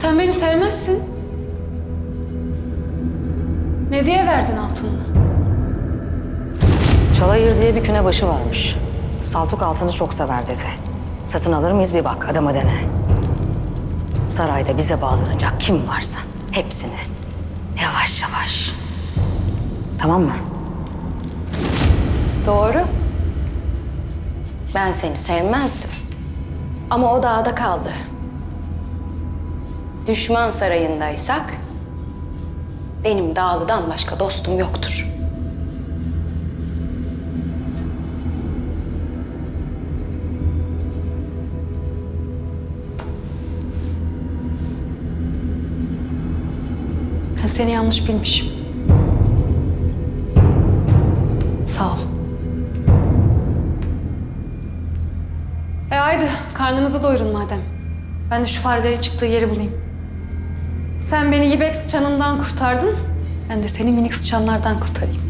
Sen beni sevmezsin. Ne diye verdin altınını? Çalayır diye bir künebaşı varmış. Saltuk altını çok sever dedi. Satın alır mıyız bir bak adama dene. Sarayda bize bağlanacak kim varsa hepsini. Yavaş yavaş. Tamam mı? Doğru. Ben seni sevmezdim. Ama o dağda kaldı. Düşman sarayındaysak benim dağlıdan başka dostum yoktur. Ben seni yanlış bilmişim. Sağ ol. E haydi karnınızı doyurun madem. Ben de şu farelerin çıktığı yeri bulayım. Sen beni yibek sıçanından kurtardın. Ben de seni minik sıçanlardan kurtarayım.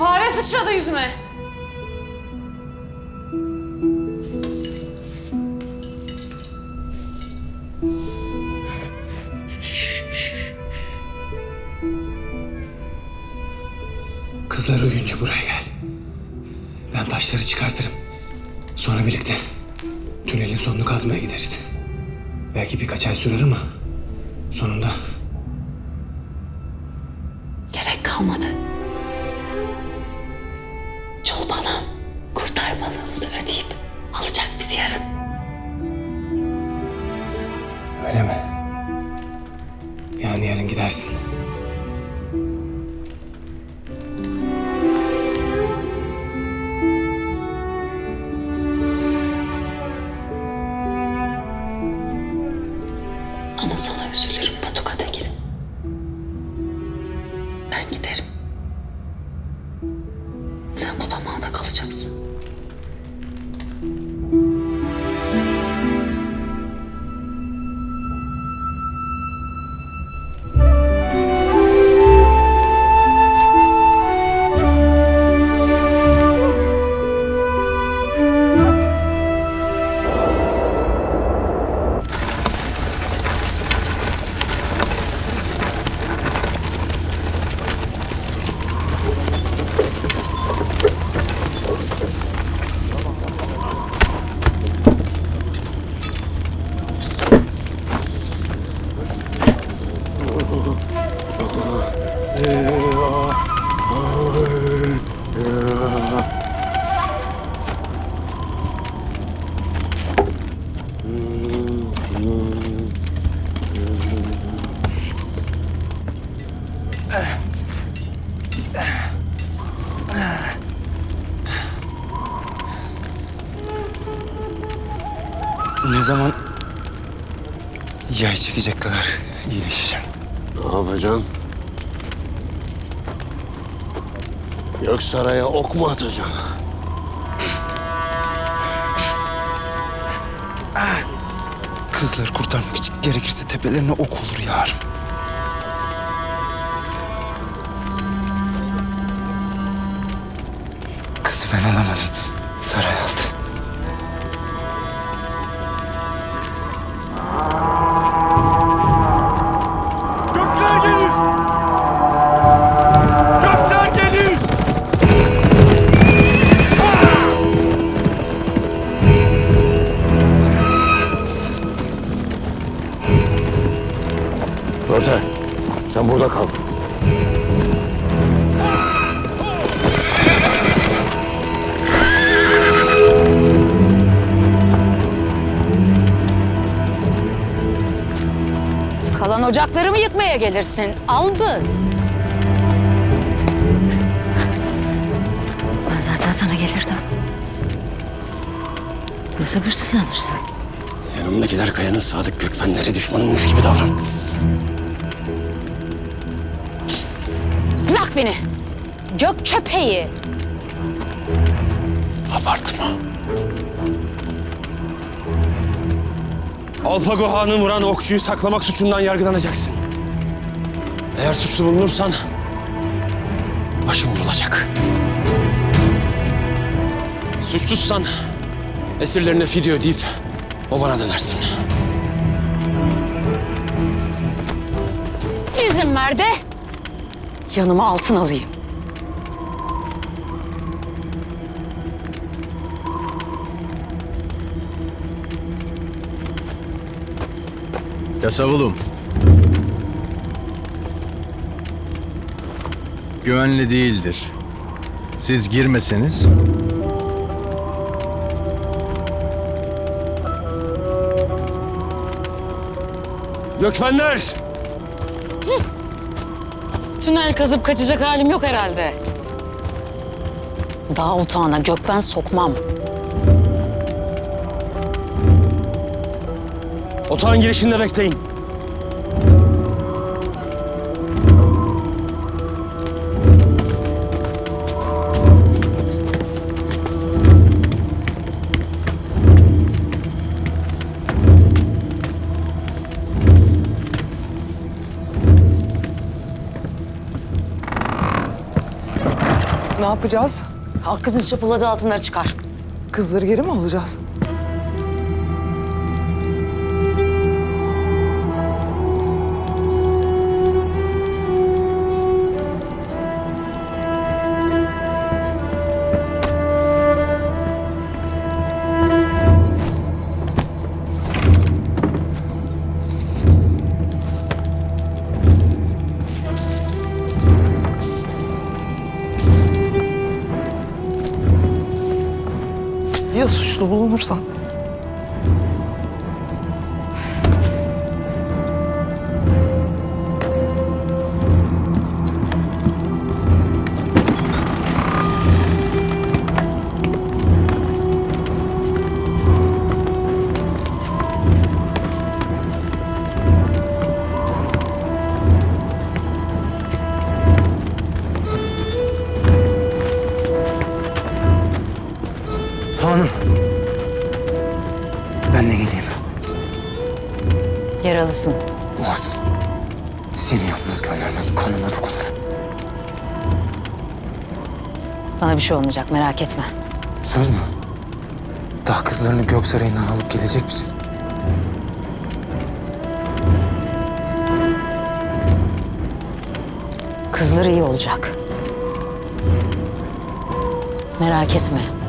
Fare sıçradı yüzüme. Kızlar uyuyunca buraya gel. Ben taşları çıkartırım. Sonra birlikte tünelin sonunu kazmaya gideriz. Belki birkaç ay sürer ama sonunda Gerek kalmadı. Gidersin. Ama sana üzülürüm Batuka Tekin'im. Ne zaman yay çekecek kadar iyileşeceğim. Ne yapacaksın? Yok saraya ok mu atacaksın? Kızları kurtarmak için gerekirse tepelerine ok olur yarın. Kızı ben alamadım. Saray aldı. Gökler gelir! Gökler gelir! Dörte, sen burada kal. Ocaklarımı yıkmaya gelirsin. Albız. Ben zaten sana gelirdim. Ne sabırsızlanırsın. Yanımdakiler Kaya'nın sadık gökmenleri düşmanımmış gibi davran. Bırak beni. Gök köpeği. Abartma. Alpago Han'ı vuran okçuyu saklamak suçundan yargılanacaksın. Eğer suçlu bulunursan başın vurulacak. Suçsuzsan esirlerine fidye ödeyip o bana dönersin. İzin ver de yanıma altın alayım. Yasavulum. Güvenli değildir. Siz girmeseniz Gökmenler! Tünel kazıp kaçacak halim yok herhalde. Daha otağına gökben sokmam. Otağın girişinde bekleyin. Ne yapacağız? Al kızın çapuladığı altınları çıkar. Kızları geri mi alacağız? Suçlu bulunursan? Hanım. Yaralısın. Olsun. Seni yalnız göndermem kanıma dokunur. Bana bir şey olmayacak merak etme. Söz mü? Daha kızlarını Göksaray'ından alıp gelecek misin? Kızlar iyi olacak. Merak etme.